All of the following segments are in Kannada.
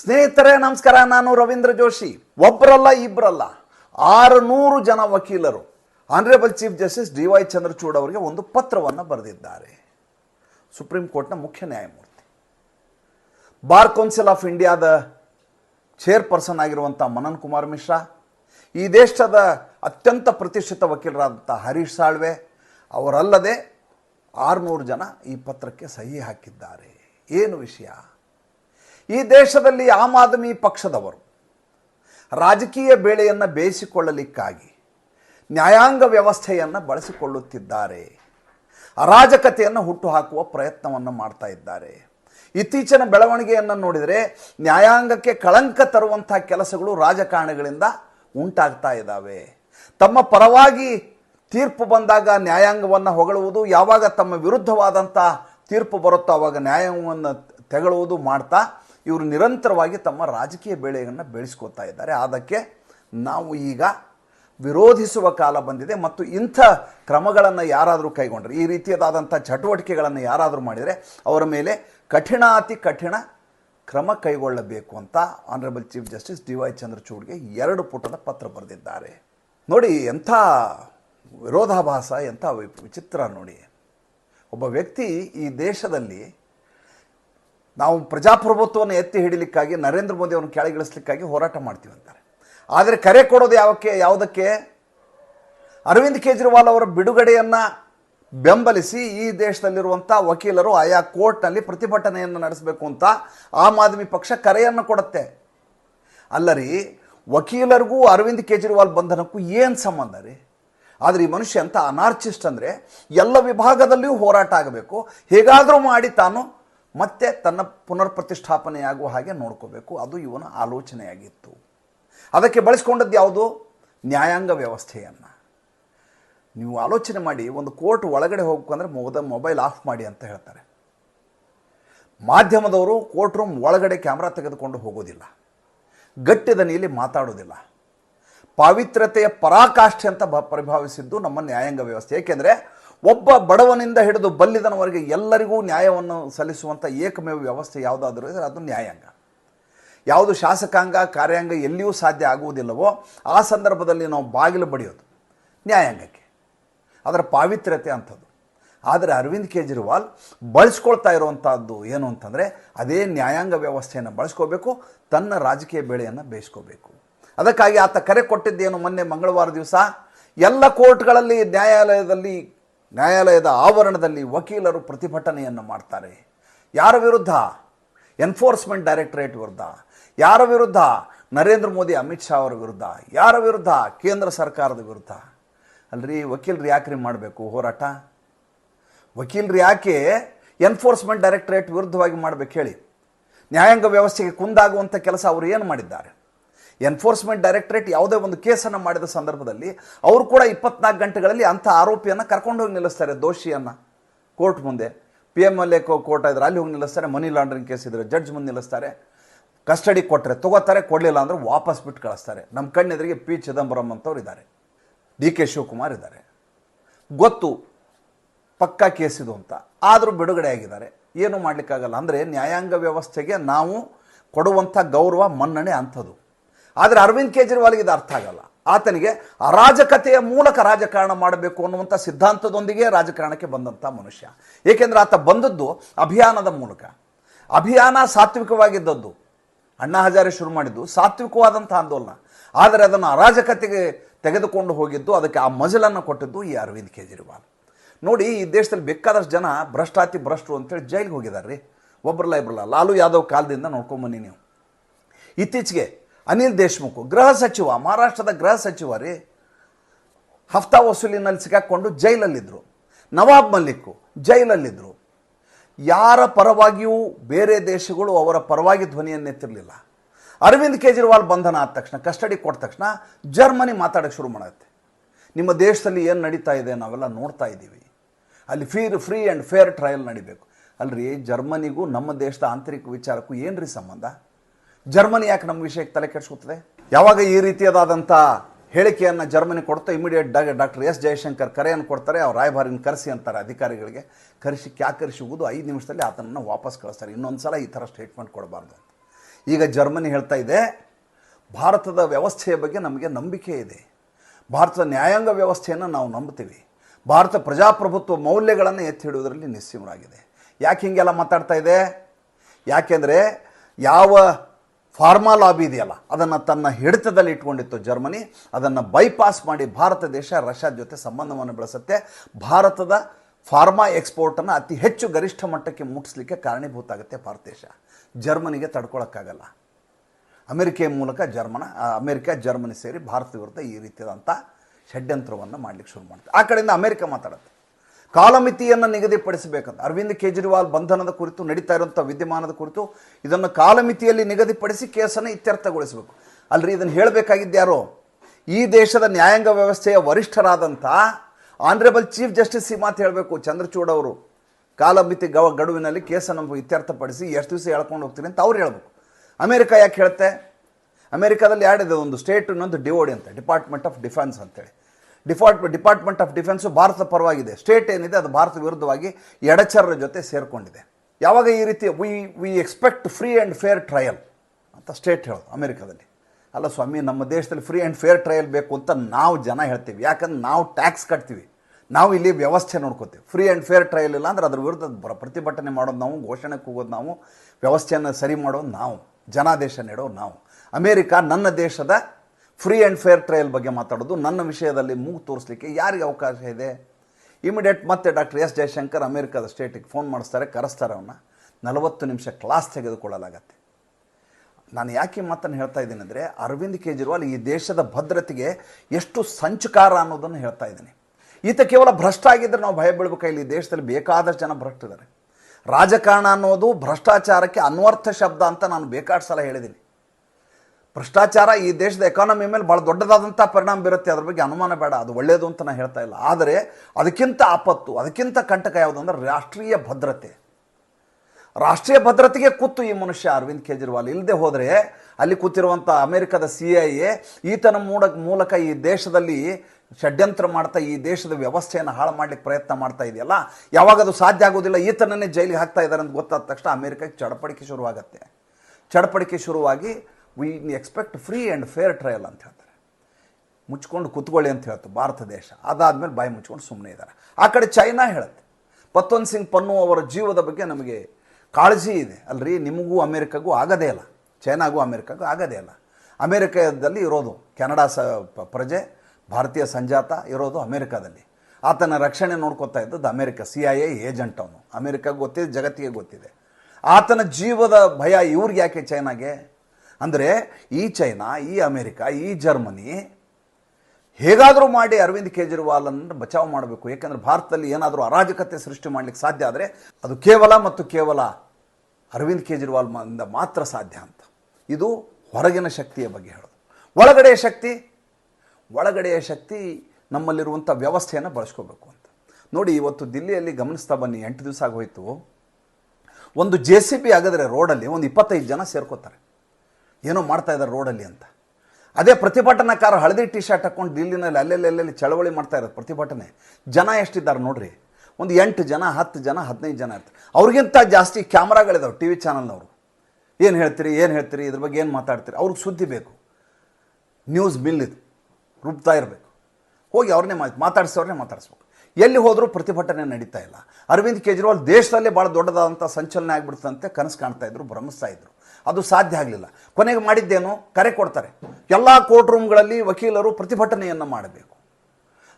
ಸ್ನೇಹಿತರೆ, ನಮಸ್ಕಾರ. ನಾನು ರವೀಂದ್ರ ಜೋಶಿ. ಒಬ್ಬರಲ್ಲ ಇಬ್ಬರಲ್ಲ ಆರುನೂರು ಜನ ವಕೀಲರು. Honourable chief justice D Y Chandrachud ಅವರಿಗೆ ಒಂದು ಪತ್ರವನ್ನು ಬರೆದಿದ್ದಾರೆ. ಸುಪ್ರೀಂ ಕೋರ್ಟ್ನ ಮುಖ್ಯ ನ್ಯಾಯಮೂರ್ತಿ. ಬಾರ್ ಕೌನ್ಸಿಲ್ ಆಫ್ ಇಂಡಿಯಾದ ಚೇರ್ಪರ್ಸನ್ ಆಗಿರುವಂಥ ಮನನ್ ಕುಮಾರ್ ಮಿಶ್ರಾ, ಈ ದೇಶದ ಅತ್ಯಂತ ಪ್ರತಿಷ್ಠಿತ ವಕೀಲರಾದಂಥ ಹರೀಶ್ ಸಾಳ್ವೆ, ಅವರಲ್ಲದೆ ಆರುನೂರು ಜನ ಈ ಪತ್ರಕ್ಕೆ ಸಹಿ ಹಾಕಿದ್ದಾರೆ. ಏನು ವಿಷಯ? ಈ ದೇಶದಲ್ಲಿ ಆಮ್ ಆದ್ಮಿ ಪಕ್ಷದವರು ರಾಜಕೀಯ ಬೇಳೆಯನ್ನು ಬೇಯಿಸಿಕೊಳ್ಳಲಿಕ್ಕಾಗಿ ನ್ಯಾಯಾಂಗ ವ್ಯವಸ್ಥೆಯನ್ನು ಬಳಸಿಕೊಳ್ಳುತ್ತಿದ್ದಾರೆ. ಅರಾಜಕತೆಯನ್ನು ಹುಟ್ಟುಹಾಕುವ ಪ್ರಯತ್ನವನ್ನು ಮಾಡ್ತಾ ಇದ್ದಾರೆ. ಇತ್ತೀಚಿನ ಬೆಳವಣಿಗೆಯನ್ನು ನೋಡಿದರೆ ನ್ಯಾಯಾಂಗಕ್ಕೆ ಕಳಂಕ ತರುವಂಥ ಕೆಲಸಗಳು ರಾಜಕಾರಣಿಗಳಿಂದ ಉಂಟಾಗ್ತಾ ಇದ್ದಾವೆ. ತಮ್ಮ ಪರವಾಗಿ ತೀರ್ಪು ಬಂದಾಗ ನ್ಯಾಯಾಂಗವನ್ನು ಹೊಗಳುವುದು ಯಾವಾಗ ತಮ್ಮ ವಿರುದ್ಧವಾದಂಥ ತೀರ್ಪು ಬರುತ್ತೋ ಆವಾಗ ನ್ಯಾಯವನ್ನು ತೆಗಳುವುದು ಮಾಡ್ತಾ ಇವರು ನಿರಂತರವಾಗಿ ತಮ್ಮ ರಾಜಕೀಯ ಬೆಳೆಯನ್ನು ಬೆಳೆಸ್ಕೋತಾ ಇದ್ದಾರೆ. ಅದಕ್ಕೆ ನಾವು ಈಗ ವಿರೋಧಿಸುವ ಕಾಲ ಬಂದಿದೆ ಮತ್ತು ಇಂಥ ಕ್ರಮಗಳನ್ನು ಯಾರಾದರೂ ಕೈಗೊಂಡ್ರೆ, ಈ ರೀತಿಯಾದಂಥ ಚಟುವಟಿಕೆಗಳನ್ನು ಯಾರಾದರೂ ಮಾಡಿದರೆ ಅವರ ಮೇಲೆ ಕಠಿಣ ಅತಿ ಕಠಿಣ ಕ್ರಮ ಕೈಗೊಳ್ಳಬೇಕು ಅಂತ honourable chief justice D Y ಚಂದ್ರಚೂಡ್ಗೆ ಎರಡು ಪುಟದ ಪತ್ರ ಬರೆದಿದ್ದಾರೆ. ನೋಡಿ, ಎಂಥ ವಿರೋಧಾಭಾಸ, ಎಂಥ ವಿಚಿತ್ರ ನೋಡಿ. ಒಬ್ಬ ವ್ಯಕ್ತಿ ಈ ದೇಶದಲ್ಲಿ ನಾವು ಪ್ರಜಾಪ್ರಭುತ್ವವನ್ನು ಎತ್ತಿ ಹಿಡಿಲಿಕ್ಕಾಗಿ ನರೇಂದ್ರ ಮೋದಿ ಅವರನ್ನು ಕೆಳಗಿಳಿಸ್ಲಿಕ್ಕಾಗಿ ಹೋರಾಟ ಮಾಡ್ತೀವಿ ಅಂತಾರೆ. ಆದರೆ ಕರೆ ಕೊಡೋದು ಯಾವಕ್ಕೆ, ಯಾವುದಕ್ಕೆ? ಅರವಿಂದ್ ಕೇಜ್ರಿವಾಲ್ ಅವರ ಬಿಡುಗಡೆಯನ್ನು ಬೆಂಬಲಿಸಿ ಈ ದೇಶದಲ್ಲಿರುವಂಥ ವಕೀಲರು ಆಯಾ ಕೋರ್ಟ್ನಲ್ಲಿ ಪ್ರತಿಭಟನೆಯನ್ನು ನಡೆಸಬೇಕು ಅಂತ ಆಮ್ ಆದ್ಮಿ ಪಕ್ಷ ಕರೆಯನ್ನು ಕೊಡುತ್ತೆ. ಅಲ್ಲರಿ, ವಕೀಲರಿಗೂ ಅರವಿಂದ್ ಕೇಜ್ರಿವಾಲ್ ಬಂಧನಕ್ಕೂ ಏನು ಸಂಬಂಧ ರೀ? ಆದರೆ ಈ ಮನುಷ್ಯ ಅಂತ ಅನಾರ್ಚಿಸ್ಟ್ ಅಂದರೆ ಎಲ್ಲ ವಿಭಾಗದಲ್ಲಿಯೂ ಹೋರಾಟ ಆಗಬೇಕು. ಹೇಗಾದರೂ ಮಾಡಿ ತಾನು ಮತ್ತೆ ತನ್ನ ಪುನರ್ ಪ್ರತಿಷ್ಠಾಪನೆಯಾಗುವ ಹಾಗೆ ನೋಡ್ಕೋಬೇಕು. ಅದು ಇವನ ಆಲೋಚನೆಯಾಗಿತ್ತು. ಅದಕ್ಕೆ ಬಳಸ್ಕೊಂಡದ್ದು ಯಾವುದು? ನ್ಯಾಯಾಂಗ ವ್ಯವಸ್ಥೆಯನ್ನು. ನೀವು ಆಲೋಚನೆ ಮಾಡಿ, ಒಂದು ಕೋರ್ಟ್ ಒಳಗಡೆ ಹೋಗ್ಬೇಕು ಅಂದರೆ ಮೊದ ಮೊಬೈಲ್ ಆಫ್ ಮಾಡಿ ಅಂತ ಹೇಳ್ತಾರೆ. ಮಾಧ್ಯಮದವರು ಕೋರ್ಟ್ ರೂಮ್ ಒಳಗಡೆ ಕ್ಯಾಮ್ರಾ ತೆಗೆದುಕೊಂಡು ಹೋಗೋದಿಲ್ಲ. ಗಟ್ಟಿ ದನಿಯಲ್ಲಿ ಮಾತಾಡೋದಿಲ್ಲ. ಪಾವಿತ್ರ್ಯತೆಯ ಪರಾಕಾಷ್ಠೆ ಅಂತ ಪರಿಭಾವಿಸಿದ್ದು ನಮ್ಮ ನ್ಯಾಯಾಂಗ ವ್ಯವಸ್ಥೆ. ಏಕೆಂದರೆ ಒಬ್ಬ ಬಡವನಿಂದ ಹಿಡಿದು ಬಲ್ಲಿದನವರೆಗೆ ಎಲ್ಲರಿಗೂ ನ್ಯಾಯವನ್ನು ಸಲ್ಲಿಸುವಂಥ ಏಕಮೇವ ವ್ಯವಸ್ಥೆ ಯಾವುದಾದ್ರೂ ಇದ್ದರೆ ಅದು ನ್ಯಾಯಾಂಗ. ಯಾವುದು ಶಾಸಕಾಂಗ, ಕಾರ್ಯಾಂಗ ಎಲ್ಲಿಯೂ ಸಾಧ್ಯ ಆಗುವುದಿಲ್ಲವೋ ಆ ಸಂದರ್ಭದಲ್ಲಿ ನಾವು ಬಾಗಿಲು ಬಡಿಯೋದು ನ್ಯಾಯಾಂಗಕ್ಕೆ. ಅದರ ಪಾವಿತ್ರ್ಯತೆ ಅಂಥದ್ದು. ಆದರೆ ಅರವಿಂದ್ ಕೇಜ್ರಿವಾಲ್ ಬಳಸ್ಕೊಳ್ತಾ ಇರುವಂಥದ್ದು ಏನು ಅಂತಂದರೆ ಅದೇ ನ್ಯಾಯಾಂಗ ವ್ಯವಸ್ಥೆಯನ್ನು ಬಳಸ್ಕೋಬೇಕು, ತನ್ನ ರಾಜಕೀಯ ಬೆಳೆಯನ್ನು ಬೇಯಿಸ್ಕೋಬೇಕು. ಅದಕ್ಕಾಗಿ ಆತ ಕರೆ ಕೊಟ್ಟಿದ್ದೇನು ಮೊನ್ನೆ ಮಂಗಳವಾರ ದಿವಸ? ಎಲ್ಲ ಕೋರ್ಟ್ಗಳಲ್ಲಿ, ನ್ಯಾಯಾಲಯದಲ್ಲಿ ನ್ಯಾಯಾಲಯದ ಆವರಣದಲ್ಲಿ ವಕೀಲರು ಪ್ರತಿಭಟನೆಯನ್ನು ಮಾಡ್ತಾರೆ. ಯಾರ ವಿರುದ್ಧ? ಎನ್ಫೋರ್ಸ್ಮೆಂಟ್ ಡೈರೆಕ್ಟರೇಟ್ ವಿರುದ್ಧ. ಯಾರ ವಿರುದ್ಧ? ನರೇಂದ್ರ ಮೋದಿ, ಅಮಿತ್ ಶಾ ಅವರ ವಿರುದ್ಧ. ಯಾರ ವಿರುದ್ಧ? ಕೇಂದ್ರ ಸರ್ಕಾರದ ವಿರುದ್ಧ. ಅಲ್ರಿ, ವಕೀಲರು ಯಾಕ್ರಿ ಮಾಡಬೇಕು ಹೋರಾಟ? ವಕೀಲರು ಯಾಕೆ ಎನ್ಫೋರ್ಸ್ಮೆಂಟ್ ಡೈರೆಕ್ಟರೇಟ್ ವಿರುದ್ಧವಾಗಿ ಮಾಡಬೇಕು ಹೇಳಿ? ನ್ಯಾಯಾಂಗ ವ್ಯವಸ್ಥೆಗೆ ಕುಂದಾಗುವಂಥ ಕೆಲಸ ಅವರು ಏನು ಮಾಡಿದ್ದಾರೆ? ಎನ್ಫೋರ್ಸ್ಮೆಂಟ್ ಡೈರೆಕ್ಟರೇಟ್ ಯಾವುದೇ ಒಂದು ಕೇಸನ್ನು ಮಾಡಿದ ಸಂದರ್ಭದಲ್ಲಿ ಅವರು ಕೂಡ ಇಪ್ಪತ್ನಾಲ್ಕು ಗಂಟೆಗಳಲ್ಲಿ ಅಂಥ ಆರೋಪಿಯನ್ನು ಕರ್ಕೊಂಡು ಹೋಗಿ ನಿಲ್ಲಿಸ್ತಾರೆ, ದೋಷಿಯನ್ನು. ಕೋರ್ಟ್ ಮುಂದೆ. P M L A court ಇದ್ರೆ ಅಲ್ಲಿ ಹೋಗಿ ನಿಲ್ಲಿಸ್ತಾರೆ ಮನಿ ಲಾಂಡ್ರಿಂಗ್ ಕೇಸ್ ಇದ್ರೆ ಜಡ್ಜ್ ಮುಂದೆ ನಿಲ್ಲಿಸ್ತಾರೆ. ಕಸ್ಟಡಿ ಕೊಟ್ಟರೆ ತಗೋತಾರೆ, ಕೊಡಲಿಲ್ಲ ಅಂದರೆ ವಾಪಸ್ ಬಿಟ್ಟು ಕಳಿಸ್ತಾರೆ. ನಮ್ಮ ಕಣ್ಣೆದುರಿಗೆ ಪಿ ಚಿದಂಬರಂ ಅಂತವ್ರು ಇದ್ದಾರೆ. ಡಿ ಕೆ ಶಿವಕುಮಾರ್ ಇದ್ದಾರೆ. ಗೊತ್ತು, ಪಕ್ಕಾ ಕೇಸಿದು ಅಂತ. ಆದರೂ ಬಿಡುಗಡೆ ಆಗಿದ್ದಾರೆ. ಏನೂ ಮಾಡಲಿಕ್ಕಾಗಲ್ಲ. ಅಂದರೆ ನ್ಯಾಯಾಂಗ ವ್ಯವಸ್ಥೆಗೆ ನಾವು ಕೊಡುವಂಥ ಗೌರವ ಮನ್ನಣೆ ಅಂಥದ್ದು. ಆದರೆ ಅರವಿಂದ್ ಕೇಜ್ರಿವಾಲ್ಗೆ ಇದು ಅರ್ಥ ಆಗಲ್ಲ. ಆತನಿಗೆ ಅರಾಜಕತೆಯ ಮೂಲಕ ರಾಜಕಾರಣ ಮಾಡಬೇಕು ಅನ್ನುವಂಥ ಸಿದ್ಧಾಂತದೊಂದಿಗೆ ರಾಜಕಾರಣಕ್ಕೆ ಬಂದಂಥ ಮನುಷ್ಯ. ಏಕೆಂದರೆ ಆತ ಬಂದದ್ದು ಅಭಿಯಾನದ ಮೂಲಕ. ಅಭಿಯಾನ ಸಾತ್ವಿಕವಾಗಿದ್ದದ್ದು. ಅಣ್ಣಾ ಹಜಾರೆ ಶುರು ಮಾಡಿದ್ದು ಸಾತ್ವಿಕವಾದಂಥ ಆಂದೋಲನ. ಆದರೆ ಅದನ್ನು ಅರಾಜಕತೆಗೆ ತೆಗೆದುಕೊಂಡು ಹೋಗಿದ್ದು ಅದಕ್ಕೆ ಆ ಮಜಲನ್ನು ಕೊಟ್ಟಿದ್ದು ಈ ಅರವಿಂದ್ ಕೇಜ್ರಿವಾಲ್. ನೋಡಿ, ಈ ದೇಶದಲ್ಲಿ ಬೇಕಾದಷ್ಟು ಜನ ಭ್ರಷ್ಟಾತಿ ಭ್ರಷ್ಟರು ಅಂತೇಳಿ ಜೈಲಿಗೆ ಹೋಗಿದ್ದಾರೆ ರೀ. ಒಬ್ಬರಲ್ಲ ಇಬ್ಬರಲ್ಲ ಲಾಲು ಯಾದವ್ ಕಾಲದಿಂದ ನೋಡ್ಕೊಂಬನ್ನಿ ನೀವು. ಇತ್ತೀಚೆಗೆ ಅನಿಲ್ ದೇಶ್ಮುಖ್, ಗೃಹ ಸಚಿವ, ಮಹಾರಾಷ್ಟ್ರದ ಗೃಹ ಸಚಿವ ರೀ, ಹಫ್ತಾ ವಸೂಲಿನಲ್ಲಿ ಸಿಕ್ಕಾಕೊಂಡು ಜೈಲಲ್ಲಿದ್ದರು ನವಾಬ್ ಮಲ್ಲಿಕ್ಕು ಜೈಲಲ್ಲಿದ್ದರು ಯಾರ ಪರವಾಗಿಯೂ ಬೇರೆ ದೇಶಗಳು ಅವರ ಪರವಾಗಿ ಧ್ವನಿಯನ್ನೆತ್ತಿರಲಿಲ್ಲ ಅರವಿಂದ್ ಕೇಜ್ರಿವಾಲ್ ಬಂಧನ ಆದ ತಕ್ಷಣ, ಕಸ್ಟಡಿ ಕೊಟ್ಟ ತಕ್ಷಣ ಜರ್ಮನಿ ಮಾತಾಡೋಕ್ಕೆ ಶುರು ಮಾಡುತ್ತೆ. ನಿಮ್ಮ ದೇಶದಲ್ಲಿ ಏನು ನಡೀತಾ ಇದೆ ನಾವೆಲ್ಲ ನೋಡ್ತಾ ಇದ್ದೀವಿ. ಅಲ್ಲಿ fair, free and fair trial ನಡಿಬೇಕು. ಅಲ್ರಿ, ಜರ್ಮನಿಗೂ ನಮ್ಮ ದೇಶದ ಆಂತರಿಕ ವಿಚಾರಕ್ಕೂ ಏನು ಸಂಬಂಧ? ಜರ್ಮನಿ ಯಾಕೆ ನಮ್ಮ ವಿಷಯಕ್ಕೆ ತಲೆ ಕೆಡಿಸ್ಕೊತದೆ ಯಾವಾಗ ಈ ರೀತಿಯಾದಂಥ ಹೇಳಿಕೆಯನ್ನು ಜರ್ಮನಿ ಕೊಡ್ತಾ ಇಮಿಡಿಯೇಟ್ ಡಾ ಡಾಕ್ಟರ್ ಎಸ್ ಜಯಶಂಕರ್ ಕರೆಯನ್ನು ಕೊಡ್ತಾರೆ, ಅವ್ರು ರಾಯಭಾರಿನ ಕರೆಸಿ ಅಂತಾರೆ ಅಧಿಕಾರಿಗಳಿಗೆ. ಕರೆಸಿ ಕ್ಯಾ ಕರೆಸಿ ಐದು ನಿಮಿಷದಲ್ಲಿ ಆತನನ್ನು ವಾಪಸ್ ಕಳಿಸ್ತಾರೆ. ಇನ್ನೊಂದು ಸಲ ಈ ಥರ ಸ್ಟೇಟ್ಮೆಂಟ್ ಕೊಡಬಾರ್ದು ಈಗ ಜರ್ಮನಿ ಹೇಳ್ತಾ ಇದೆ, ಭಾರತದ ವ್ಯವಸ್ಥೆಯ ಬಗ್ಗೆ ನಮಗೆ ನಂಬಿಕೆ ಇದೆ. ಭಾರತದ ನ್ಯಾಯಾಂಗ ವ್ಯವಸ್ಥೆಯನ್ನು ನಾವು ನಂಬ್ತೀವಿ ಭಾರತ ಪ್ರಜಾಪ್ರಭುತ್ವ ಮೌಲ್ಯಗಳನ್ನು ಎತ್ತಿ ಹಿಡಿಯುವುದರಲ್ಲಿ ನಿಸ್ಸೀಮರಾಗಿದೆ. ಯಾಕೆ ಹೀಗೆಲ್ಲ ಮಾತಾಡ್ತಾ ಇದೆ? ಯಾಕೆಂದರೆ ಯಾವ ಫಾರ್ಮಾ ಲಾಬಿ ಇದೆಯಲ್ಲ, ಅದನ್ನು ತನ್ನ ಹಿಡಿತದಲ್ಲಿ ಇಟ್ಕೊಂಡಿತ್ತು ಜರ್ಮನಿ, ಅದನ್ನು ಬೈಪಾಸ್ ಮಾಡಿ ಭಾರತ ದೇಶ ರಷ್ಯಾದ ಜೊತೆ ಸಂಬಂಧವನ್ನು ಬೆಳೆಸುತ್ತೆ. ಭಾರತದ ಫಾರ್ಮಾ ಎಕ್ಸ್ಪೋರ್ಟನ್ನು ಅತಿ ಹೆಚ್ಚು ಗರಿಷ್ಠ ಮಟ್ಟಕ್ಕೆ ಮುಟ್ಟಿಸ್ಲಿಕ್ಕೆ ಕಾರಣೀಭೂತ ಆಗುತ್ತೆ ಭಾರತ ದೇಶ. ಜರ್ಮನಿಗೆ ತಡ್ಕೊಳಕ್ಕಾಗಲ್ಲ. ಅಮೆರಿಕೆಯ ಮೂಲಕ ಜರ್ಮನ ಅಮೆರಿಕ, ಜರ್ಮನಿ ಸೇರಿ ಭಾರತ ವಿರುದ್ಧ ಈ ರೀತಿಯಾದಂಥ ಷಡ್ಯಂತ್ರವನ್ನು ಮಾಡಲಿಕ್ಕೆ ಶುರು ಮಾಡುತ್ತೆ ಆ ಕಡೆಯಿಂದ ಅಮೆರಿಕ ಮಾತಾಡುತ್ತೆ. ಕಾಲಮಿತಿಯನ್ನು ನಿಗದಿಪಡಿಸಬೇಕಂತ. ಅರವಿಂದ್ ಕೇಜ್ರಿವಾಲ್ ಬಂಧನದ ಕುರಿತು, ನಡೀತಾ ಇರುವಂಥ ವಿದ್ಯಮಾನದ ಕುರಿತು ಇದನ್ನು ಕಾಲಮಿತಿಯಲ್ಲಿ ನಿಗದಿಪಡಿಸಿ ಕೇಸನ್ನು ಇತ್ಯರ್ಥಗೊಳಿಸಬೇಕು. ಅಲ್ರಿ ಇದನ್ನು ಹೇಳಬೇಕಾಗಿದ್ದು ಯಾರು? ಈ ದೇಶದ ನ್ಯಾಯಾಂಗ ವ್ಯವಸ್ಥೆಯ ವರಿಷ್ಠರಾದಂಥ ಆನರೇಬಲ್ ಚೀಫ್ ಜಸ್ಟಿಸ್ ಈ ಮಾತು ಹೇಳಬೇಕು, ಚಂದ್ರಚೂಡ್ ಅವರು. ಕಾಲಮಿತಿ ಗವ, ಗಡುವಿನಲ್ಲಿ ಕೇಸನ್ನು ಇತ್ಯರ್ಥಪಡಿಸಿ ಎಷ್ಟು ದಿವಸ ಹೇಳ್ಕೊಂಡು ಹೋಗ್ತೀನಿ ಅಂತ ಅವ್ರು ಹೇಳ್ಬೇಕು. ಅಮೇರಿಕ ಯಾಕೆ ಹೇಳುತ್ತೆ ಅಮೆರಿಕಾದಲ್ಲಿ ಯಾಡಿದೆ ಒಂದು ಸ್ಟೇಟ್, ಇನ್ನೊಂದು ಡಿಒಡಿ ಅಂತ, ಡಿಪಾರ್ಟ್ಮೆಂಟ್ ಆಫ್ ಡಿಫೆನ್ಸ್ ಅಂತೇಳಿ. Depart department of defence Bharat ಪರವಾಗಿದೆ. ಸ್ಟೇಟ್ ಏನಿದೆ ಅದು ಭಾರತ ವಿರುದ್ಧವಾಗಿ ಎಡಚರರ ಜೊತೆ ಸೇರಿಕೊಂಡಿದೆ. ಯಾವಾಗ ಈ ರೀತಿ we we expect free and fair trial ಅಂತ ಸ್ಟೇಟ್ ಹೇಳೋದು ಅಮೆರಿಕಾದಲ್ಲಿ. ಅಲ್ಲ ಸ್ವಾಮಿ, ನಮ್ಮ ದೇಶದಲ್ಲಿ ಫ್ರೀ ಆ್ಯಂಡ್ ಫೇರ್ ಟ್ರಯಲ್ ಬೇಕು ಅಂತ ನಾವು ಜನ ಹೇಳ್ತೀವಿ. ಯಾಕಂದ್ರೆ ನಾವು ಟ್ಯಾಕ್ಸ್ ಕಟ್ತೀವಿ. ನಾವು ಇಲ್ಲಿ ವ್ಯವಸ್ಥೆ ನೋಡ್ಕೋತೀವಿ. ಫ್ರೀ ಆ್ಯಂಡ್ ಫೇರ್ ಟ್ರಯಲ್ ಇಲ್ಲ ಅಂದ್ರೆ ಅದ್ರ ವಿರುದ್ಧ ಪ್ರ- ಪ್ರತಿಭಟನೆ ಮಾಡೋದು ನಾವು ಘೋಷಣೆ ಕೂಗೋದು ನಾವು, ವ್ಯವಸ್ಥೆಯನ್ನು ಸರಿ ಮಾಡೋದು ನಾವು, ಜನಾದೇಶ ನೀಡೋದು ನಾವು. ಅಮೇರಿಕಾ ನನ್ನ ದೇಶದ ಫ್ರೀ ಆ್ಯಂಡ್ ಫೇರ್ ಟ್ರಯಲ್ ಬಗ್ಗೆ ಮಾತಾಡೋದು. ನನ್ನ ವಿಷಯದಲ್ಲಿ ಮೂಗು ತೋರಿಸ್ಲಿಕ್ಕೆ ಯಾರಿಗೆ ಅವಕಾಶ ಇದೆ? ಇಮಿಡಿಯೇಟ್ ಮತ್ತೆ ಡಾಕ್ಟರ್ ಎಸ್ ಜಯಶಂಕರ್ ಅಮೇರಿಕಾದ ಸ್ಟೇಟಿಗೆ ಫೋನ್ ಮಾಡಿಸ್ತಾರೆ, ಕರೆಸ್ತಾರೆ ಅವನ್ನ ನಲವತ್ತು ನಿಮಿಷ ಕ್ಲಾಸ್ ತೆಗೆದುಕೊಳ್ಳಲಾಗತ್ತೆ. ನಾನು ಯಾಕೆ ಮಾತನ್ನು ಹೇಳ್ತಾ ಇದ್ದೀನಿ ಅಂದರೆ, ಅರವಿಂದ್ ಕೇಜ್ರಿವಾಲ್ ಈ ದೇಶದ ಭದ್ರತೆಗೆ ಎಷ್ಟು ಸಂಚುಕಾರ ಅನ್ನೋದನ್ನು ಹೇಳ್ತಾ ಇದ್ದೀನಿ. ಈತ ಕೇವಲ ಭ್ರಷ್ಟ ಆಗಿದ್ದರೆ ನಾವು ಭಯ ಬೀಳ್ಬೇಕಾಗಿಲ್ಲ ಈ ದೇಶದಲ್ಲಿ ಬೇಕಾದಷ್ಟು ಜನ ಭ್ರಷ್ಟಿದ್ದಾರೆ. ರಾಜಕಾರಣ ಅನ್ನೋದು ಭ್ರಷ್ಟಾಚಾರಕ್ಕೆ ಅನ್ವರ್ಥ ಶಬ್ದ ಅಂತ ನಾನು ಬೇಕಾದ ಸಲ ಹೇಳಿದ್ದೀನಿ. ಭ್ರಷ್ಟಾಚಾರ ಈ ದೇಶದ ಎಕಾನಮಿ ಮೇಲೆ ಭಾಳ ದೊಡ್ಡದಾದಂಥ ಪರಿಣಾಮ ಬೀರುತ್ತೆ, ಅದ್ರ ಬಗ್ಗೆ ಅನುಮಾನ ಬೇಡ, ಅದು ಒಳ್ಳೆಯದು ಅಂತ ನಾನು ಹೇಳ್ತಾ ಇಲ್ಲ. ಆದರೆ ಅದಕ್ಕಿಂತ ಆಪತ್ತು, ಅದಕ್ಕಿಂತ ಕಂಟಕ ಯಾವುದು ಅಂದ್ರೆ ರಾಷ್ಟ್ರೀಯ ಭದ್ರತೆ. ರಾಷ್ಟ್ರೀಯ ಭದ್ರತೆಗೆ ಕೂತು ಈ ಮನುಷ್ಯ ಅರವಿಂದ್ ಕೇಜ್ರಿವಾಲ್. ಇಲ್ಲದೆ ಹೋದರೆ ಅಲ್ಲಿ ಕೂತಿರುವಂಥ ಅಮೆರಿಕದ ಸಿ ಐ ಎ ಈತನ ಮೂಡ, ಮೂಲಕ ಈ ದೇಶದಲ್ಲಿ ಷಡ್ಯಂತ್ರ ಮಾಡ್ತಾ, ಈ ದೇಶದ ವ್ಯವಸ್ಥೆಯನ್ನು ಹಾಳು ಮಾಡ್ಲಿಕ್ಕೆ ಪ್ರಯತ್ನ ಮಾಡ್ತಾ ಇದೆಯಲ್ಲ, ಯಾವಾಗ ಅದು ಸಾಧ್ಯ ಆಗೋದಿಲ್ಲ, ಈತನನ್ನೇ ಜೈಲಿಗೆ ಹಾಕ್ತಾ ಇದ್ದಾರೆ ಅಂತ ಗೊತ್ತಾದ ತಕ್ಷಣ ಅಮೆರಿಕಕ್ಕೆ ಚಡಪಡಿಕೆ ಶುರುವಾಗತ್ತೆ. ಚಡಪಡಿಕೆ ಶುರುವಾಗಿ we expect free and fair trial ಅಂತ ಹೇಳ್ತಾರೆ. ಮುಚ್ಕೊಂಡು ಕುತ್ಕೊಳ್ಳಿ ಅಂತ ಹೇಳ್ತು ಭಾರತ ದೇಶ. ಅದಾದಮೇಲೆ ಬಾಯಿ ಮುಚ್ಕೊಂಡು ಸುಮ್ಮನೆ ಇದ್ದಾರೆ. ಆ ಕಡೆ ಚೈನಾ ಹೇಳುತ್ತೆ. ಪತ್ವಂತ್ ಸಿಂಗ್ ಪನ್ನು ಅವರ ಜೀವದ ಬಗ್ಗೆ ನಮಗೆ ಕಾಳಜಿ ಇದೆ. ಅಲ್ರಿ, ನಿಮಗೂ ಅಮೇರಿಕಾಗೂ ಆಗದೇ ಇಲ್ಲ. ಚೈನಾಗೂ ಅಮೇರಿಕಾಗೂ ಆಗದೇ ಇಲ್ಲ. ಅಮೇರಿಕಾದಲ್ಲಿ ಇರೋದು ಕೆನಡಾ ಸ ಪ್ರಜೆ, ಭಾರತೀಯ ಸಂಜಾತ ಇರೋದು ಅಮೇರಿಕಾದಲ್ಲಿ. ಆತನ ರಕ್ಷಣೆ ನೋಡ್ಕೊತಾ ಇದ್ದದ್ದು America C I A agent ಅವನು. ಅಮೇರಿಕಾಗೆ ಗೊತ್ತಿದೆ, ಜಗತ್ತಿಗೆ ಗೊತ್ತಿದೆ. ಆತನ ಜೀವದ ಭಯ ಇವ್ರಿಗೆ ಯಾಕೆ ಚೈನಾಗೆ? ಅಂದರೆ ಈ ಚೈನಾ, ಈ ಅಮೇರಿಕ, ಈ ಜರ್ಮನಿ ಹೇಗಾದರೂ ಮಾಡಿ ಅರವಿಂದ್ ಕೇಜ್ರಿವಾಲನ್ನು ಬಚಾವ್ ಮಾಡಬೇಕು. ಏಕೆಂದರೆ ಭಾರತದಲ್ಲಿ ಏನಾದರೂ ಅರಾಜಕತೆ ಸೃಷ್ಟಿ ಮಾಡಲಿಕ್ಕೆ ಸಾಧ್ಯ ಆದರೆ ಅದು ಕೇವಲ ಮತ್ತು ಕೇವಲ ಅರವಿಂದ್ ಕೇಜ್ರಿವಾಲ್ ಇಂದ ಮಾತ್ರ ಸಾಧ್ಯ ಅಂತ. ಇದು ಹೊರಗಿನ ಶಕ್ತಿಯ ಬಗ್ಗೆ ಹೇಳೋದು. ಒಳಗಡೆಯ ಶಕ್ತಿ ಒಳಗಡೆಯ ಶಕ್ತಿ ನಮ್ಮಲ್ಲಿರುವಂಥ ವ್ಯವಸ್ಥೆಯನ್ನು ಬಳಸ್ಕೋಬೇಕು ಅಂತ. ನೋಡಿ, ಇವತ್ತು ದಿಲ್ಲಿಯಲ್ಲಿ ಗಮನಿಸ್ತಾ ಬನ್ನಿ, ಎಂಟು ದಿವಸ ಆಗೋಯಿತು. ಒಂದು ಜೆ ಸಿ ಬಿ ಆಗಿದ್ರೆ ರೋಡಲ್ಲಿ ಒಂದು ಇಪ್ಪತ್ತೈದು ಜನ ಸೇರ್ಕೋತಾರೆ. ಏನೋ ಮಾಡ್ತಾ ಇದ್ದಾರೆ ರೋಡಲ್ಲಿ ಅಂತ. ಅದೇ ಪ್ರತಿಭಟನಾಕಾರ ಹಳದಿ ಟಿ ಶರ್ಟ್ ಹಾಕೊಂಡು ದಿಲ್ಲಿನಲ್ಲಿ ಅಲ್ಲೆಲ್ಲಿ ಅಲ್ಲೆಲ್ಲಿ ಚಳವಳಿ ಮಾಡ್ತಾ ಇರೋದು ಪ್ರತಿಭಟನೆ. ಜನ ಎಷ್ಟಿದ್ದಾರೆ ನೋಡ್ರಿ? ಒಂದು ಎಂಟು ಜನ, ಹತ್ತು ಜನ, ಹದಿನೈದು ಜನ ಇರ್ತಾರೆ. ಅವ್ರಿಗಿಂತ ಜಾಸ್ತಿ ಕ್ಯಾಮ್ರಾಗಳಿದಾವೆ ಟಿ ವಿ ಚಾನಲ್ನವರು. ಏನು ಹೇಳ್ತೀರಿ ಏನು ಹೇಳ್ತೀರಿ, ಇದ್ರ ಬಗ್ಗೆ ಏನು ಮಾತಾಡ್ತೀರಿ? ಅವ್ರಿಗೆ ಸುದ್ದಿ ಬೇಕು. ನ್ಯೂಸ್ ಮಿಲ್ ಇದು. ರುಬ್ತಾ ಇರಬೇಕು. ಹೋಗಿ ಅವ್ರನ್ನೇ ಮಾತು ಮಾತಾಡಿಸೋರನ್ನೇ ಮಾತಾಡಿಸ್ಬೇಕು. ಎಲ್ಲಿ ಹೋದರೂ ಪ್ರತಿಭಟನೆ ನಡೀತಾ ಇಲ್ಲ. ಅರವಿಂದ್ ಕೇಜ್ರಿವಾಲ್ ದೇಶದಲ್ಲೇ ಭಾಳ ದೊಡ್ಡದಾದಂಥ ಸಂಚಲನೆ ಆಗಿಬಿಡ್ತಂತೆ ಕನಸು ಕಾಣ್ತಾ ಇದ್ರು, ಭ್ರಮಿಸ್ತಾ ಇದ್ರು. ಅದು ಸಾಧ್ಯ ಆಗಲಿಲ್ಲ. ಕೊನೆಗೆ ಮಾಡಿದ್ದೇನು? ಕರೆ ಕೊಡ್ತಾರೆ. ಎಲ್ಲ ಕೋರ್ಟ್ ರೂಮ್ಗಳಲ್ಲಿ ವಕೀಲರು ಪ್ರತಿಭಟನೆಯನ್ನು ಮಾಡಬೇಕು.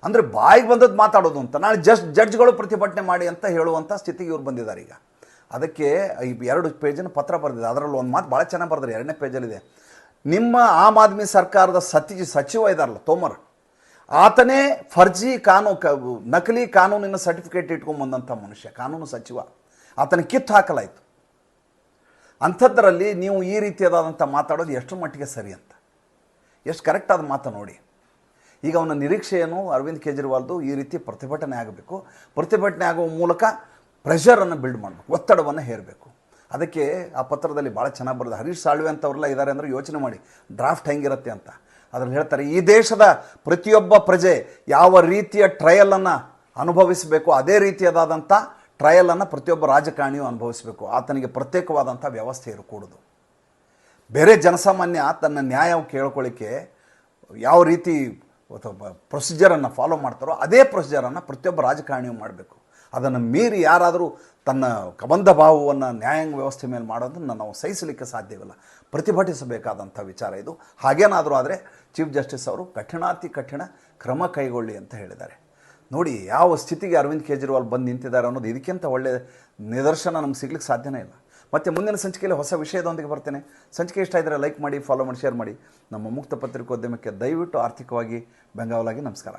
ಅಂದರೆ ಬಾಯಿಗೆ ಬಂದದ್ದು ಮಾತಾಡೋದು ಅಂತ. ನಾಳೆ ಜಸ್ಟ್ ಜಡ್ಜ್ಗಳು ಪ್ರತಿಭಟನೆ ಮಾಡಿ ಅಂತ ಹೇಳುವಂಥ ಸ್ಥಿತಿಗೆ ಇವ್ರು ಬಂದಿದ್ದಾರೆ ಈಗ. ಅದಕ್ಕೆ ಈ ಎರಡು ಪೇಜಿನ ಪತ್ರ ಬರೆದಿದೆ. ಅದರಲ್ಲಿ ಒಂದು ಮಾತು ಭಾಳ ಚೆನ್ನಾಗಿ ಬರೆದ್ರೆ ಎರಡನೇ ಪೇಜಲ್ಲಿದೆ. ನಿಮ್ಮ ಆಮ್ ಆದ್ಮಿ ಸರ್ಕಾರದ ಸತಿ, ಸಚಿವ ಇದಾರಲ್ಲ, ತೋಮರ್. ಆತನೇ ಫರ್ಜಿ ಕಾನೂ ಕ, ನಕಲಿ ಕಾನೂನಿನ ಸರ್ಟಿಫಿಕೇಟ್ ಇಟ್ಕೊಂಬಂದಂಥ ಮನುಷ್ಯ, ಕಾನೂನು ಸಚಿವ. ಆತನ ಕಿತ್ತು ಹಾಕಲಾಯಿತು. ಅಂಥದ್ರಲ್ಲಿ ನೀವು ಈ ರೀತಿಯಾದಂಥ ಮಾತಾಡೋದು ಎಷ್ಟು ಮಟ್ಟಿಗೆ ಸರಿ ಅಂತ. ಎಷ್ಟು ಕರೆಕ್ಟಾದ ಮಾತು ನೋಡಿ. ಈಗ ಅವನ ನಿರೀಕ್ಷೆ ಏನು ಅರವಿಂದ್ ಕೇಜ್ರಿವಾಲ್ದು ಈ ರೀತಿ ಪ್ರತಿಭಟನೆ ಆಗಬೇಕು. ಪ್ರತಿಭಟನೆ ಆಗುವ ಮೂಲಕ ಪ್ರೆಷರನ್ನು ಬಿಲ್ಡ್ ಮಾಡಬೇಕು. ಒತ್ತಡವನ್ನು ಹೇರಬೇಕು. ಅದಕ್ಕೆ ಆ ಪತ್ರದಲ್ಲಿ ಭಾಳ ಚೆನ್ನಾಗಿ ಬರೋದು ಹರೀಶ್ ಸಾಳ್ವೆ ಅಂತವ್ರೆಲ್ಲ ಇದ್ದಾರೆ ಅಂದರೆ ಯೋಚನೆ ಮಾಡಿ. ಡ್ರಾಫ್ಟ್ ಹೆಂಗಿರುತ್ತೆ ಅಂತ. ಅದರಲ್ಲಿ ಹೇಳ್ತಾರೆ, ಈ ದೇಶದ ಪ್ರತಿಯೊಬ್ಬ ಪ್ರಜೆ ಯಾವ ರೀತಿಯ ಟ್ರಯಲನ್ನು ಅನುಭವಿಸಬೇಕು, ಅದೇ ರೀತಿಯಾದಂಥ ಟ್ರಯಲನ್ನು ಪ್ರತಿಯೊಬ್ಬ ರಾಜಕಾರಣಿಯು ಅನುಭವಿಸಬೇಕು. ಆತನಿಗೆ ಪ್ರತ್ಯೇಕವಾದಂಥ ವ್ಯವಸ್ಥೆ ಇರಕೂಡದು. ಬೇರೆ ಜನಸಾಮಾನ್ಯ ತನ್ನ ನ್ಯಾಯ ಕೇಳ್ಕೊಳ್ಳಿಕ್ಕೆ ಯಾವ ರೀತಿ ಪ್ರೊಸೀಜರನ್ನು ಫಾಲೋ ಮಾಡ್ತಾರೋ ಅದೇ ಪ್ರೊಸೀಜರನ್ನು ಪ್ರತಿಯೊಬ್ಬ ರಾಜಕಾರಣಿಯು ಮಾಡಬೇಕು. ಅದನ್ನು ಮೀರಿ ಯಾರಾದರೂ ತನ್ನ ಕಬಂಧ ಭಾವವನ್ನು ನ್ಯಾಯಾಂಗ ವ್ಯವಸ್ಥೆ ಮೇಲೆ ಮಾಡೋದನ್ನು ನಾವು ಸಹಿಸಲಿಕ್ಕೆ ಸಾಧ್ಯವಿಲ್ಲ. ಪ್ರತಿಭಟಿಸಬೇಕಾದಂಥ ವಿಚಾರ ಇದು. ಹಾಗೇನಾದರೂ ಆದರೆ ಚೀಫ್ ಜಸ್ಟಿಸ್ ಅವರು ಕಠಿಣಾತಿ ಕಠಿಣ ಕ್ರಮ ಕೈಗೊಳ್ಳಿ ಅಂತ ಹೇಳಿದ್ದಾರೆ. ನೋಡಿ, ಯಾವ ಸ್ಥಿತಿಗೆ ಅರವಿಂದ್ ಕೇಜ್ರಿವಾಲ್ ಬಂದು ನಿಂತಿದ್ದಾರೆ ಅನ್ನೋದು ಇದಕ್ಕಿಂತ ಒಳ್ಳೆಯ ನಿದರ್ಶನ ನಮ್ಗೆ ಸಿಗ್ಲಿಕ್ಕೆ ಸಾಧ್ಯನೇ ಇಲ್ಲ. ಮತ್ತು ಮುಂದಿನ ಸಂಚಿಕೆಯಲ್ಲಿ ಹೊಸ ವಿಷಯದೊಂದಿಗೆ ಬರ್ತೇನೆ. ಸಂಚಿಕೆ ಇಷ್ಟ ಇದ್ದರೆ ಲೈಕ್ ಮಾಡಿ, ಫಾಲೋ ಮಾಡಿ, ಶೇರ್ ಮಾಡಿ. ನಮ್ಮ ಮುಕ್ತ ಪತ್ರಿಕೋದ್ಯಮಕ್ಕೆ ದಯವಿಟ್ಟು ಆರ್ಥಿಕವಾಗಿ ಬೆಂಗಾವಲಾಗಿ ನಮಸ್ಕಾರ.